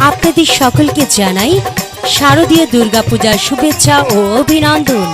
আপনাদের সকলকে জানাই শারদীয় দুর্গাপূজার শুভেচ্ছা ও অভিনন্দন।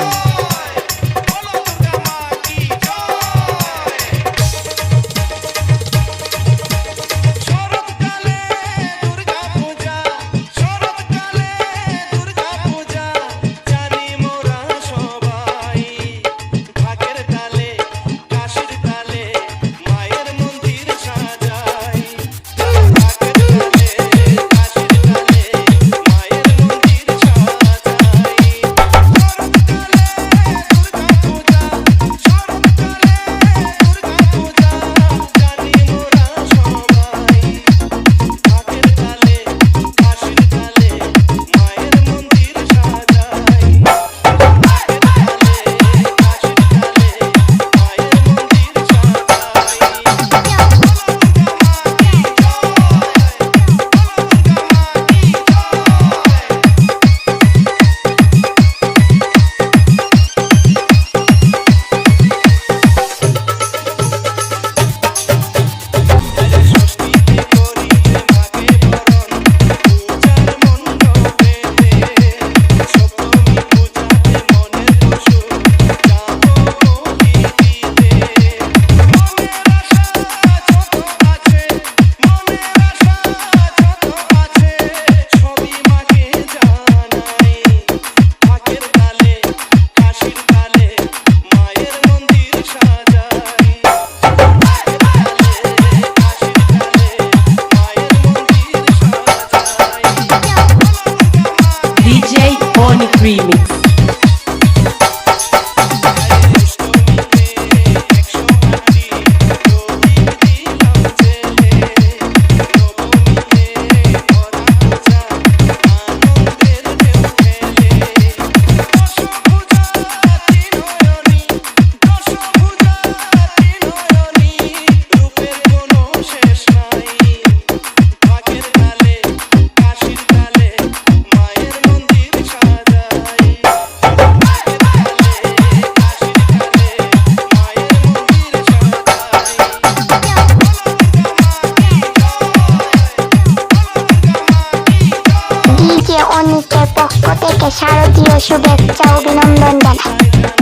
অনিকের পক্ষ থেকে শারদীয় শুভেচ্ছা অভিনন্দন জানাই।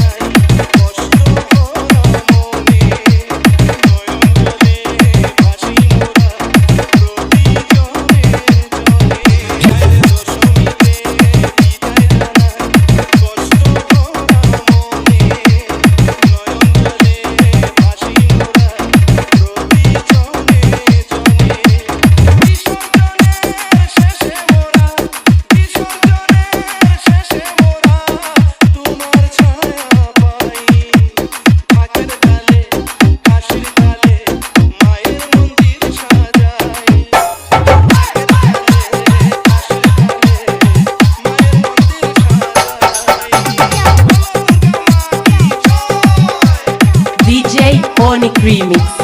Sonic Remix.